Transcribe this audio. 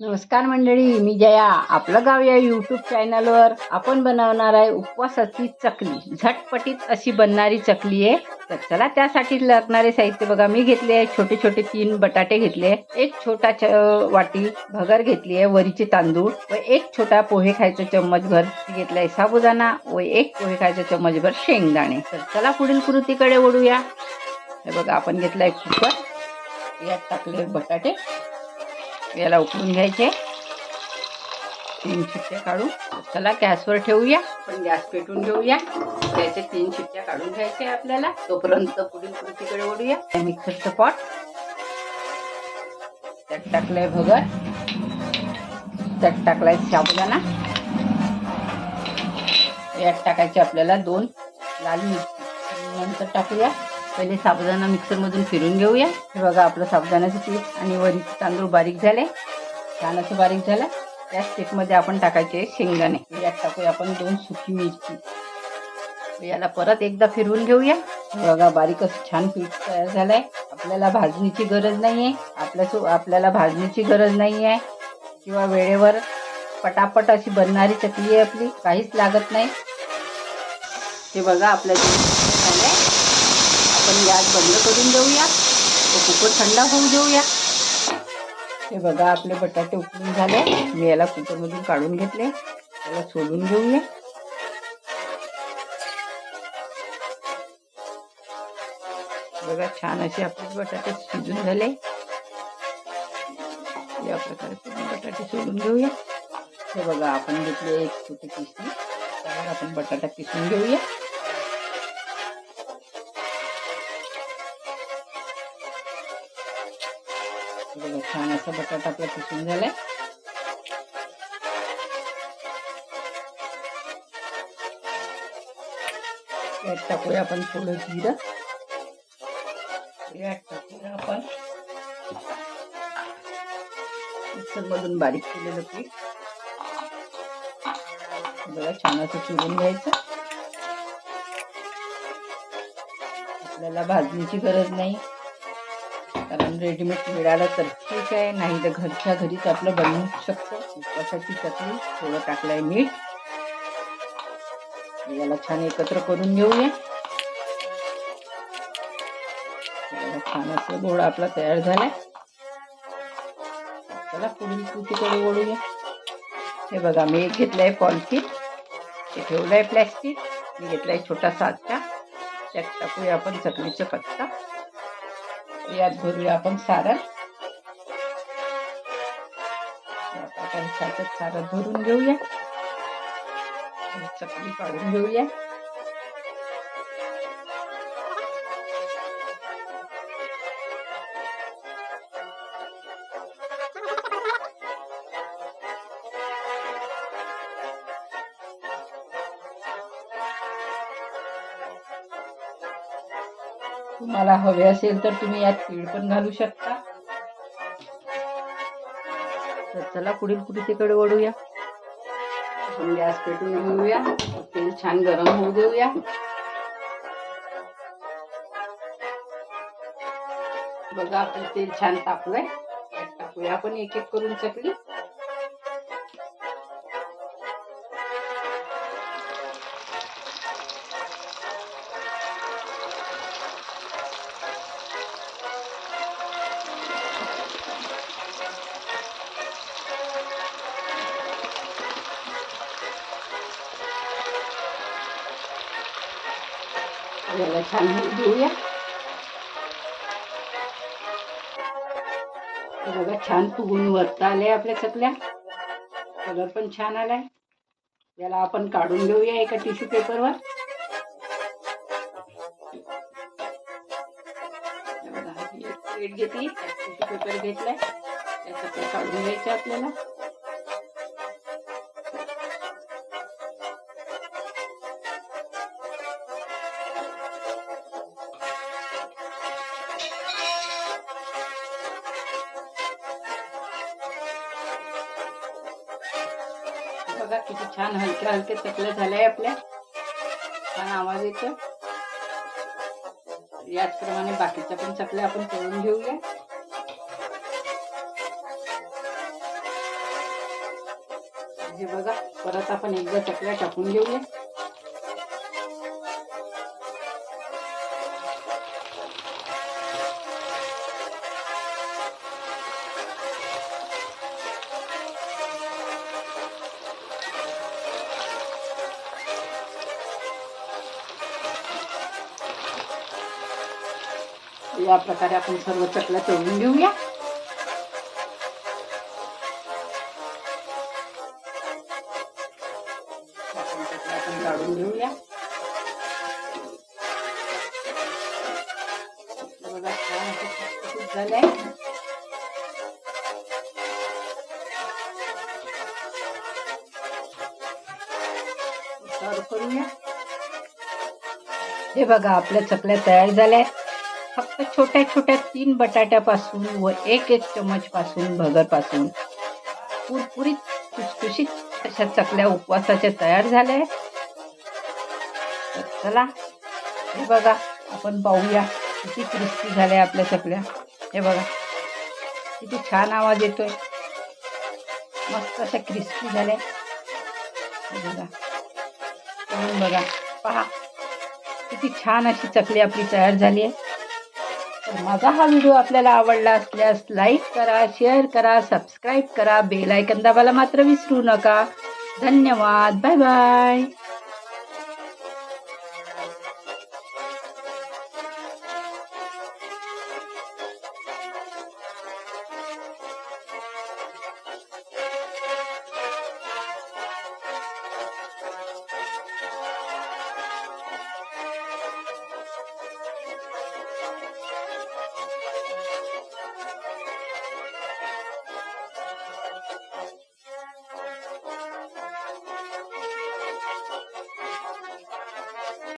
नमस्कार मंडळी मी जया. आपलं गाव या यूट्यूब चॅनलवर आपण बनवणार आहे उपवासाची चकली. झटपटीत अशी बनणारी चकली आहे. तर चला त्यासाठी लागणारे साहित्य बघा. मी घेतले आहे छोटे छोटे तीन बटाटे घेतले एक छोटा च वाटी भगर घेतली आहे वरीचे तांदूळ व एक छोटा पोहे खायचा चम्मच भर आहे साबुदाणा व एक पोहे खायचा चम्मचभर शेंगदाणे. तर चला पुढील कृतीकडे ओढूया हे बघा आपण घेतलाय आहे कुकर. यात टाकले बटाटे. याला उकळून घ्यायचे. तीन शिट्ट्या काढून चला गॅसवर ठेवूया. पण गॅस पेटून घेऊया. त्याचे तीन शिट्ट्या काढून घ्यायचे आपल्याला. तोपर्यंत पुढील कृतीकडे ओढूया मिक्सरचं पॉट त्यात टाकलंय भगर. त्यात टाकलाय साबुदाणा. यात टाकायचे आपल्याला दोन लाल मिरची. नंतर टाकूया पहिले साबुदाणा मिक्सरमधून फिरून घेऊया. हे बघा आपलं साबुदाण्याचं पीठ आणि वरीचे तांदूळ बारीक झाले. छान बारीक झालं. त्या स्टेपमध्ये आपण टाकायचे शेंगदाणे. यात टाकूया आपण दोन सुकी मिरची. याला परत एकदा फिरवून घेऊया. हे बघा बारीक असं छान पीठ तयार झालंय. आपल्याला भाजणीची गरज नाही आहे आपल्या आपल्याला भाजणीची गरज नाही आहे किंवा वेळेवर पटापट अशी बनणारी चकली आहे आपली. काहीच लागत नाही. हे बघा आपल्या आपण गॅस बंद करून देऊया. तो कुकर थंड होऊ देऊया. हे बघा आपले बटाटे उकळून झाले. मी याला कुकरमधून काढून घेतले. त्याला सोलून घेऊया. बघा छान असे आपले बटाटे शिजून झाले. या प्रकारे पूर्ण बटाटे सोलून घेऊया. हे बघा आपण घेतले एक छोटी पिसली त्यावर आपण बटाटा पिसून घेऊया. छान असा बटाटा आपला पिसून झालाय. यात टाकूया आपण थोडं जिरं. यात टाकूया आपण मिक्सर मधून बारीक केलेलं पीठ. बघा छान असं चिरून घ्यायचं. आपल्याला भाजणीची गरज नाही. कारण रेडीमेड मिळालं तर ठीक आहे. नाही तर घरच्या घरीच आपलं बनवू शकतो. उपवासाची चटणी थोडं टाकलंय मीठ. याला छान एकत्र करून घेऊया. याला छान असं गोळा आपला तयार झालाय. चला पुढील कृतीकडे ओळूया हे बघा मी एक घेतलंय पॉलिथिन ते ठेवलंय प्लॅस्टिक मी घेतलाय छोटा साचा त्यात टाकूया आपण चकलीचा पत्ता. यात भरूया आपण सारण आपण प्रकारे सारण भरून घेऊया. चकली काढून घेऊया. तुम्हाला हवे असेल तर तुम्ही यात तीळ पण घालू शकता. तर चला पुढील कृतीकडे वळूया. आपण गॅस पेटून घेऊया. तेल छान गरम होऊ देऊया. बघा आपलं तेल छान तापलंय. टाकूया आपण एक एक करून चकली. याला छान घेऊया बघा छान फुगून वरता आले आपल्या सगळ्या कलर पण छान आलाय याला आपण काढून घेऊया एका टिश्यू पेपरवर प्लेट घेतली टिश्यू पेपर घेतलाय त्याचा चकल्या काढून घ्यायच्या आपल्याला बघा किती छान हलक्या हलक्या चकल्या झाल्या आपल्या. छान आवाज येतो याचप्रमाणे बाकीच्या पण चकल्या आपण तळून घेऊया. हे बघा परत आपण एकदा चकल्या टाकून घेऊया. या प्रकारे आपण सर्व चकल्या तळून घेऊया. आपण काढून घेऊया. हे बघा छान झालंय. करूया. हे बघा आपल्या चकल्या तयार झाल्या. फक्त छोट्या छोट्या तीन बटाट्यापासून व एक एक चमच पासून भगरपासून कुरकुरीत खुसखुशीत अशा चकल्या उपवासाच्या तयार झाल्या आहेत. तर चला हे बघा आपण पाहूया किती क्रिस्पी झाल्या आपल्या चकल्या. हे बघा किती छान आवाज येतोय. मस्त अशा क्रिस्पी झाल्या. हे बघा बघा पहा किती छान अशी चकली आपली तयार झाली आहे. तर माझा हा व्हिडिओ आपल्याला आवडला असल्यास लाईक करा शेअर करा सबस्क्राईब करा बेल दाबायला मात्र विसरू नका. धन्यवाद. Bye bye.